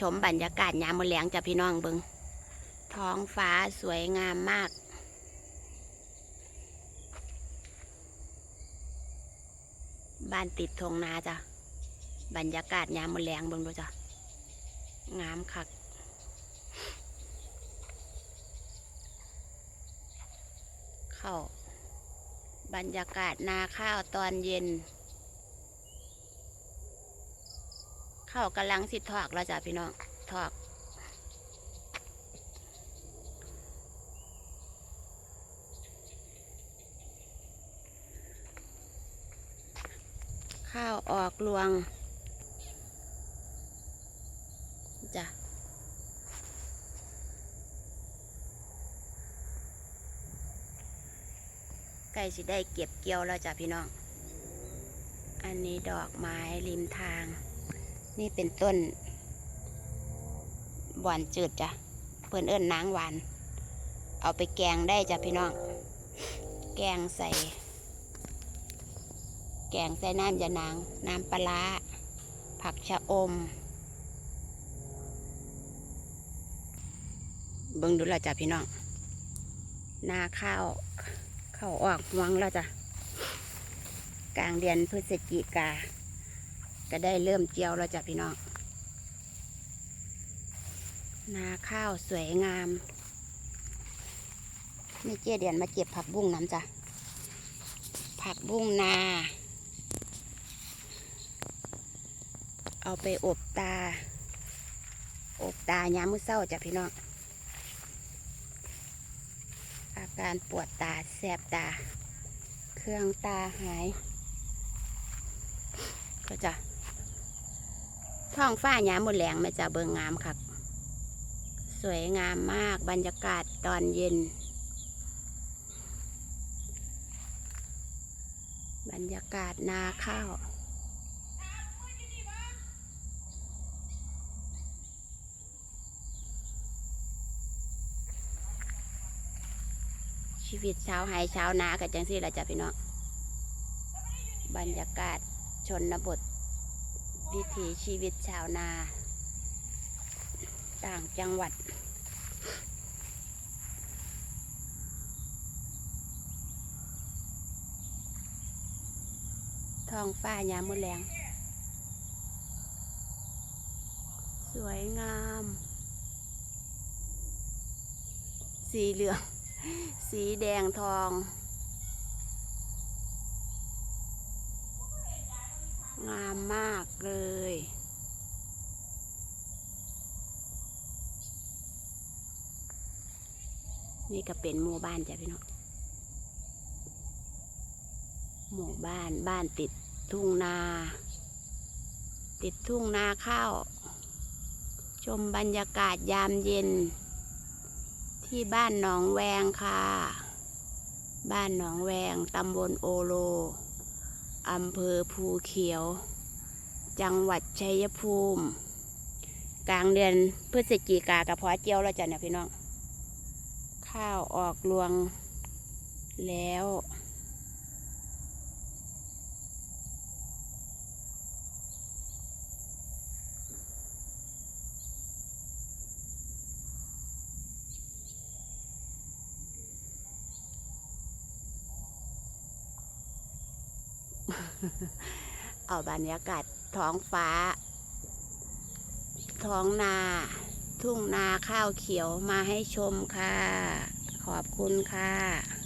ชมบรรยากาศยามมื้อแลงจ้ะพี่น้องเบิงท้องฟ้าสวยงามมากบ้านติดทงนาจ้ะบรรยากาศยามมื้อแลงเบิงดูจ้ะงามคักเข้าบรรยากาศนาข้าวตอนเย็น เข้ากำลังสิทอกแล้วจ้ะพี่น้องทอกข้าวออกรวงจ้ะใกล้สิได้เก็บเกี่ยวแล้วจ้ะพี่น้อง อันนี้ดอกไม้ริมทาง นี่เป็นต้นหวานจืดจ้ะเพื่อนเอิ้นนางหวาน เอาไปแกงได้จ้ะพี่น้อง แกงใส่ แกงใส่น้ำยานาง น้ำปลาร้าผักชะอมเบิ่งดูและจ้ะพี่น้อง นาข้าวเข้าวออกหวงแล้วจ้ะ กลางเดือนพฤศจิกา ก็ได้เริ่มเจียวแล้วจ้ะพี่น้อง นาข้าวสวยงามนี่เจ๊เดียนมาเก็บผักบุ้งน้ำจ้ะ ผักบุ้งนา เอาไปอบตา อบตายามมื้อเศร้าจ้ะพี่น้อง อาการปวดตาแสบตา เครื่องตาหาย ก็จะ ท้องฟ้าหยามบนแหลงม่จะเบิงงามครับสวยงามมากบรรยากาศตอนเย็น บรรยากาศนาข้าวชีวิตชาวไห้ชาวนากันจังสี่ละจ้ะพี่น้องบรรยากาศชนบท วิถีชีวิตชาวนา ต่างจังหวัด ทองฟ้ายามมืดแรงสวยงาม สีเหลือง สีแดงทอง งามมากเลย นี่ก็เป็นหมู่บ้านจ้ะพี่น้องหมู่บ้านบ้านติดทุ่งนา ติดทุ่งนาข้าว ชมบรรยากาศยามเย็น ที่บ้านหนองแวงค่ะ บ้านหนองแวงตำบลโอโล อำเภอภูเขียว จังหวัดชัยภูมิ กลางเดือนพฤศจิกากระเพาะเจียวแล้วจ้ะเนี่ยพี่น้อง ข้าวออกรวงแล้ว เอาบรรยากาศท้องฟ้า ท้องนา ทุ่งนาข้าวเขียวมาให้ชมค่ะ ขอบคุณค่ะ